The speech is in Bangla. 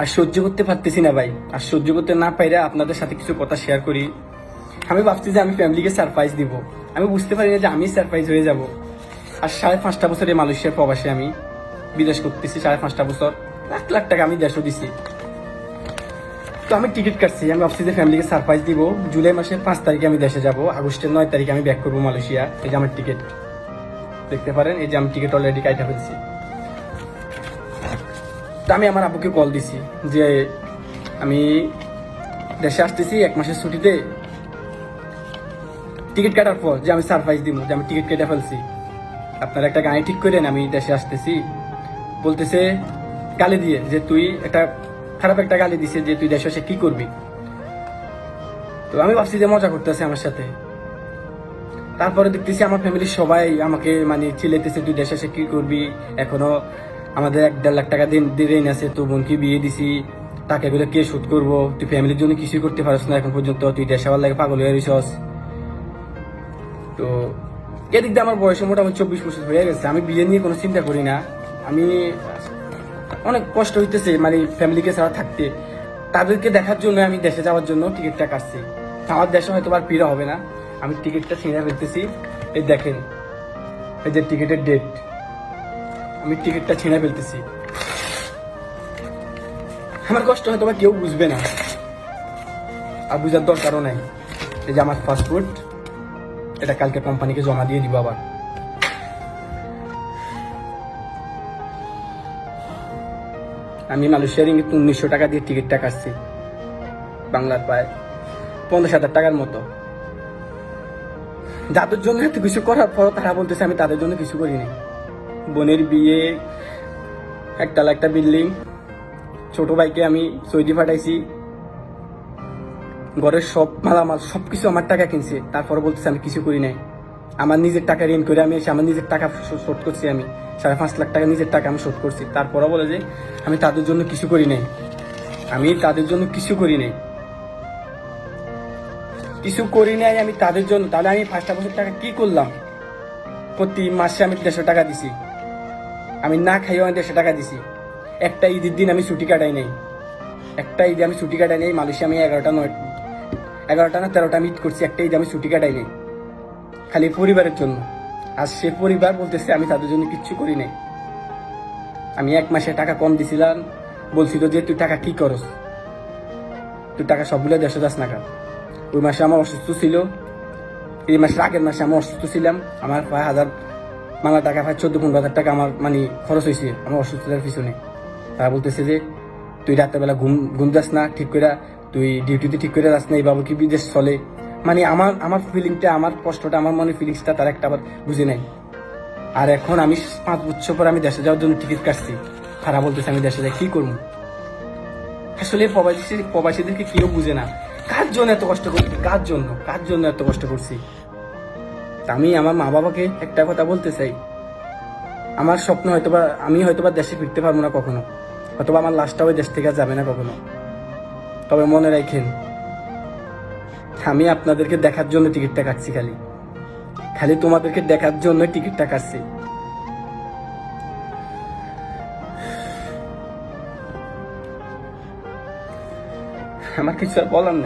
আর সহ্য করতে পারতেছি না ভাই। আর সহ্য করতে না পাইরা আপনাদের সাথে কিছু কথা শেয়ার করি। আমি ভাবছি যে আমি ফ্যামিলিকে সারপ্রাইজ দিব। আমি বুঝতে পারি না যে আমি সারপ্রাইজ হয়ে যাব। আর সাড়ে পাঁচটা বছরে মালয়েশিয়ার প্রবাসে আমি। বিদেশ করতেছি সাড়ে পাঁচটা বছর। লাখ লাখ টাকা আমি দেশও দিছি। তো আমি টিকিট কাটছি। আমি ভাবছি যে ফ্যামিলিকে সারপ্রাইজ দিব। জুলাই মাসের পাঁচ তারিখে আমি দেশে যাব। আগস্টের নয় তারিখে আমি ব্যাক করব মালয়েশিয়া। এই যে আমার টিকিট দেখতে পারেন, এই যে আমি টিকিট অলরেডি কাটা ফেলছি। তা আমি আমার আব্বুকে কল দিছি যে আমি দেশে আসতেছি, এক মাসের ছুটিতে টিকিট কাটার পর যে আমি সারপ্রাইজ দিব, যে আমি টিকিট কেটে ফেলছি। আপনারা একটা গাড়ি ঠিক করেন, আমি দেশে আসতেছি। বলতেছে গালি দিয়ে যে তুই একটা খারাপ একটা গালি দিছে যে তুই দেশে এসে কি করবি। তো আমি ভাবছি যে মজা করতেছে আমার সাথে। তারপরে দেখতেছি আমার ফ্যামিলির সবাই আমাকে মানে চিলেতেছে তুই দেশে এসে কি করবি? এখনও আমাদের এক দেড় লাখ টাকা দিন দিন আছে, তো বোনকে বিয়ে দিছি। টাকাগুলো কে শোধ করব? তুই ফ্যামিলির জন্য কিছুই করতে পারছ না এখন পর্যন্ত। তুই দেশে আবার লাগে পাগল হয়ে রইছস। তো এদিক দিয়ে আমার বয়স মোটামুটি চব্বিশ বছর হয়ে গেছে। আমি বিয়ে নিয়ে কোনো চিন্তা করি না। আমি অনেক কষ্ট হইতেছে মানে ফ্যামিলিকে ছাড়া থাকতে। তাদেরকে দেখার জন্য আমি দেশে যাওয়ার জন্য টিকিটটা কাটছি। আমার দেশে হয়তো আর পীড়া হবে না। আমি টিকিটটা ছিঁড়ে ফেলতেছি। এই দেখেন, এই যে টিকিটের ডেট আমি টিকিটটা ছিঁড়ে ফেলতেছি। আমার কষ্ট হয়তো বা কেউ বুঝবে না। আর বুঝার দরকারও নাই। এই যে আমার পাসপোর্ট এটা কালকে কোম্পানিকে জমা দিয়ে দিব আবার। আমি মালয়েশিয়ার ইঙ্গিত উনিশশো টাকা দিয়ে টিকিটটা কাটছি। বাংলার প্রায় পঞ্চাশ হাজার টাকার মতো। যাদের জন্য এত কিছু করার পর তারা বলতেছে, আমি তাদের জন্য কিছু করিনি। বোনের বিয়ে একতলা একটা বিল্ডিং। ছোট ভাইকে আমি সৌদি পাঠাইছি। ঘরের সব মালামাল সব কিছু আমার টাকা কিনছে। তারপর বলতেছে, আমি কিছু করি নাই। আমার নিজের টাকা ঋণ করে আমি এসে, আমার নিজের টাকা শোধ করছি আমি। সাড়ে পাঁচ লাখ টাকা নিজের টাকা আমি শোধ করছি। তারপরও বলে যে, আমি তাদের জন্য কিছু করি নাই। আমি তাদের জন্য কিছু করি নাই। কিছু করি নাই আমি তাদের জন্য। তাহলে আমি পাঁচটা বছর টাকা কি করলাম? প্রতি মাসে আমি দেড়শো টাকা দিছি। আমি না খাইও আমি দেড়শো টাকা দিছি। একটা ঈদের দিন আমি ছুটি কাটাই নাই। একটা ঈদে আমি ছুটি কাটাই নাই, মালয়েশিয়া আমি এগারোটা নয় এগারোটা না তেরোটা ঈদ করছি, একটা ঈদে আমি ছুটি কাটাই নাই। খালি পরিবারের জন্য। আর সে পরিবার বলতেছে, আমি তাদের জন্য কিচ্ছু করি নাই। আমি এক মাসে টাকা কম দিছিলাম বলছিল যে, তুই টাকা কি করস? তুই টাকা সবগুলো দেশে যাস না কেন? ওই মাসে আমার অসুস্থ ছিল। এই মাসের আগের মাসে আমি অসুস্থ ছিলাম। আমার প্রায় হাজার বাংলা টাকা প্রায় চোদ্দ, পনেরো হাজার টাকা আমার মানে খরচ হয়েছে, আমার অসুস্থতার পিছনে। তারা বলতেছে যে, তুই রাত্রেবেলা ঘুম ঘুম যাস না, ঠিক করে তুই ডিউটিতে ঠিক করে যাস না, এই বাবু কি বিদেশ চলে? মানে আমার আমার ফিলিংটা আমার কষ্টটা, আমার মনে ফিলিংসটা তারা একটা আবার বুঝে নাই আর এখন আমি পাঁচ বছর পর আমি দেশে যাওয়ার জন্য টিকিট কাটছি। তারা বলতেছে, আমি দেশে যাই, কি করব? আসলে প্রবাসী, প্রবাসীদেরকে কেউ বুঝে না। কার জন্য এত কষ্ট করছি? কার জন্য? কার জন্য এত কষ্ট করছি? আমি আমার মা বাবাকে একটা কথা বলতে চাই। আমার স্বপ্ন হয়তোবা, আমি হয়তোবা দেশে ফিরতে পারব না কখনো। হয়তোবা আমার লাস্টটা ওই দেশ থেকে যাবে না কখনো। তবে মনে রাখেন, আমি আপনাদেরকে দেখার জন্য টিকিটটা কাটছি খালি। খালি তোমাদেরকে দেখার জন্য টিকিটটা কাটছি। আমার কিছু আর বলার